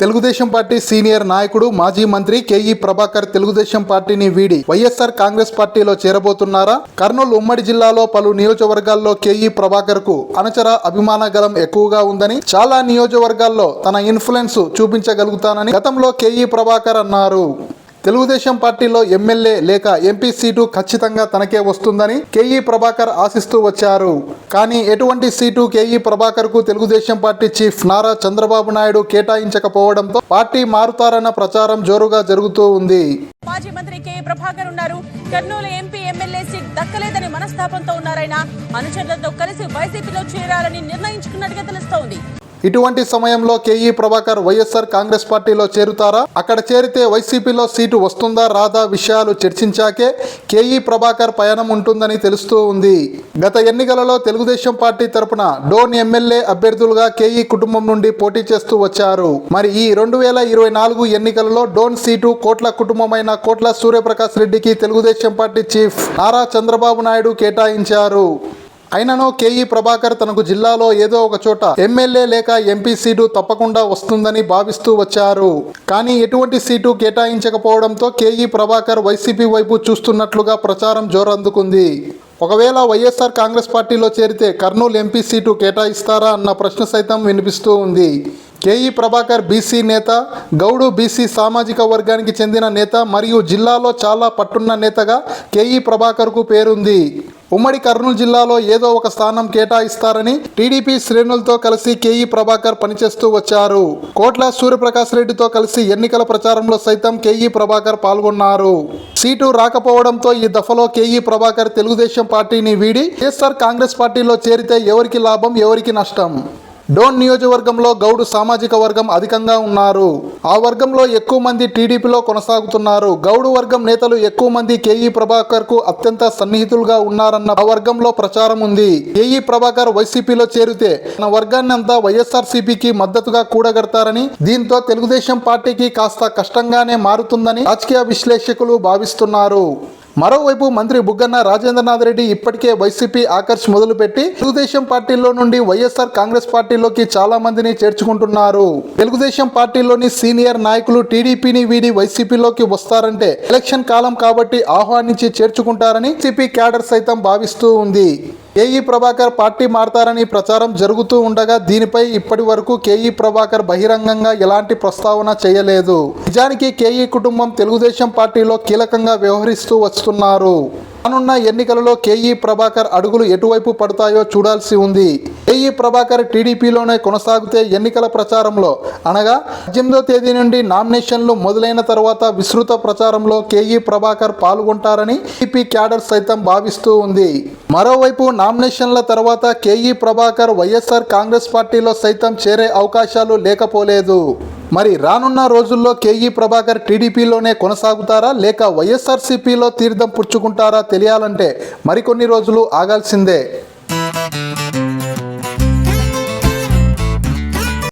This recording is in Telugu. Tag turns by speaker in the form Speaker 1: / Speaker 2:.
Speaker 1: తెలుగుదేశం పార్టీ సీనియర్ నాయకుడు మాజీ మంత్రి కేఈ ప్రభాకర్ తెలుగుదేశం పార్టీని వీడి వైఎస్ఆర్ కాంగ్రెస్ పార్టీలో చేరబోతున్నారా? కర్నూలు ఉమ్మడి జిల్లాలో పలు నియోజకవర్గాల్లో కేఈ ప్రభాకర్కు అనచర అభిమాన గలం ఎక్కువగా ఉందని చాలా నియోజకవర్గాల్లో తన ఇన్ఫ్లుయెన్స్ చూపించగలుగుతానని గతంలో కేఈ ప్రభాకర్ అన్నారు. తెలుగుదేశం పార్టీలో ఎమ్మెల్యే లేక ఎంపీ సీటు ఖచ్చితంగా తనకే వస్తుందని కేఈ ప్రభాకర్ ఆశిస్తూ వచ్చారు. కానీ ఎటువంటి సీటు కేఈ ప్రభాకర్కు తెలుగుదేశం పార్టీ చీఫ్ నారా చంద్రబాబు నాయుడు కేటాయించకపోవడంతో పార్టీ మారుతారన్న ప్రచారం జోరుగా జరుగుతూ ఉంది.
Speaker 2: మాజీ మంత్రి కేఈ ప్రభాకర్ ఉన్నారు. కర్నూలు ఎంపీ ఎమ్మెల్యే సీట్ దక్కలేదని మనస్తాపంతో ఉన్నారాయన అనుచరులతో కలిసి వైసీపీలో చేరాలని నిర్ణయించుకున్నట్టుగా తెలుస్తోంది.
Speaker 1: ఇటువంటి సమయంలో కేఈ ప్రభాకర్ వైఎస్ఆర్ కాంగ్రెస్ పార్టీలో చేరుతారా? అక్కడ చేరితే వైసీపీలో సీటు వస్తుందా రాదా? విషయాలు చర్చించాకే కేఈ ప్రభాకర్ పయనం ఉంటుందని తెలుస్తూ ఉంది. గత ఎన్నికలలో తెలుగుదేశం పార్టీ తరపున డోన్ ఎమ్మెల్యే అభ్యర్థులుగా కేఈ కుటుంబం నుండి పోటీ చేస్తూ వచ్చారు. మరి ఈ రెండు వేల ఇరవై నాలుగు ఎన్నికలలో డోన్ సీటు కోట్ల కుటుంబమైన కోట్ల సూర్యప్రకాష్ రెడ్డికి తెలుగుదేశం పార్టీ చీఫ్ నారా చంద్రబాబు నాయుడు కేటాయించారు. అయినను కేఈ ప్రభాకర్ తనకు జిల్లాలో ఏదో ఒక చోట ఎమ్మెల్యే లేక ఎంపీ సీటు తప్పకుండా వస్తుందని భావిస్తూ వచ్చారు. కానీ ఎటువంటి సీటు కేటాయించకపోవడంతో కేఈ ప్రభాకర్ వైసీపీ వైపు చూస్తున్నట్లుగా ప్రచారం జోరందుకుంది. ఒకవేళ వైఎస్ఆర్ కాంగ్రెస్ పార్టీలో చేరితే కర్నూలు ఎంపీ సీటు కేటాయిస్తారా అన్న ప్రశ్న సైతం వినిపిస్తూ ఉంది. కేఈ ప్రభాకర్ బీసీ నేత గౌడు బీసీ సామాజిక వర్గానికి చెందిన నేత మరియు జిల్లాలో చాలా పట్టున్న నేతగా కేఈ ప్రభాకర్కు పేరుంది. ఉమ్మడి కర్నూలు జిల్లాలో ఏదో ఒక స్థానం కేటాయిస్తారని టీడీపీ శ్రేణులతో కలిసి కేఈ ప్రభాకర్ పనిచేస్తూ వచ్చారు. కోట్ల సూర్యప్రకాష్ రెడ్డితో కలిసి ఎన్నికల ప్రచారంలో సైతం కేఈ ప్రభాకర్ పాల్గొన్నారు. సీటు రాకపోవడంతో ఈ దఫలో కేఈ ప్రభాకర్ తెలుగుదేశం పార్టీని వీడి వైఎస్ఆర్ కాంగ్రెస్ పార్టీలో చేరితే ఎవరికి లాభం ఎవరికి నష్టం? డోన్ నియోజకవర్గంలో గౌడు సామాజిక వర్గం అధికంగా ఉన్నారు. ఆ వర్గంలో ఎక్కువ మంది టీడీపీలో కొనసాగుతున్నారు. గౌడు వర్గం నేతలు ఎక్కువ మంది కేఈ ప్రభాకర్కు అత్యంత సన్నిహితులుగా ఉన్నారన్న ఆ వర్గంలో ప్రచారం ఉంది. కేఈ ప్రభాకర్ వైసీపీలో చేరితే తన వర్గాన్ని అంతా వైఎస్ఆర్ సిపికి మద్దతుగా కూడగడతారని దీంతో తెలుగుదేశం పార్టీకి కాస్త కష్టంగానే మారుతుందని రాజకీయ విశ్లేషకులు భావిస్తున్నారు. మరోవైపు మంత్రి బుగ్గన్న రాజేంద్రనాథ్ రెడ్డి ఇప్పటికే వైసీపీ ఆకర్ష్ మొదలుపెట్టి తెలుగుదేశం పార్టీలో నుండి వైఎస్ఆర్ కాంగ్రెస్ పార్టీలోకి చాలా మందిని చేర్చుకుంటున్నారు. తెలుగుదేశం పార్టీలోని సీనియర్ నాయకులు టీడీపీని వీడి వైసీపీలోకి వస్తారంటే ఎలక్షన్ కాలం కాబట్టి ఆహ్వానించి చేర్చుకుంటారని సిపి క్యాడర్ సైతం భావిస్తూ ఉంది. కేఈ ప్రభాకర్ పార్టీ మారతారని ప్రచారం జరుగుతూ ఉండగా దీనిపై ఇప్పటి వరకు కేఈ ప్రభాకర్ బహిరంగంగా ఎలాంటి ప్రస్తావన చేయలేదు. నిజానికి కేఈ కుటుంబం తెలుగుదేశం పార్టీలో కీలకంగా వ్యవహరిస్తూ వస్తున్నారు. రానున్న ఎన్నికలలో కేఈ ప్రభాకర్ అడుగులు ఎటువైపు పడతాయో చూడాల్సి ఉంది. కేఈ ప్రభాకర్ టీడీపీలోనే కొనసాగితే ఎన్నికల ప్రచారంలో అనగా పద్దెనిమిదో తేదీ నుండి నామినేషన్లు మొదలైన తర్వాత విస్తృత ప్రచారంలో కేఈ ప్రభాకర్ పాల్గొంటారని టీడీపీ క్యాడర్ సైతం భావిస్తూ ఉంది. మరోవైపు నామినేషన్ల తర్వాత కేఈ ప్రభాకర్ వైఎస్ఆర్ కాంగ్రెస్ పార్టీలో సైతం చేరే అవకాశాలు లేకపోలేదు. మరి రానున్న రోజుల్లో కేఈ ప్రభాకర్ టీడీపీలోనే కొనసాగుతారా లేక వైఎస్ఆర్సీపీలో తీర్థం పుచ్చుకుంటారా తెలియాలంటే మరికొన్ని రోజులు ఆగాల్సిందే.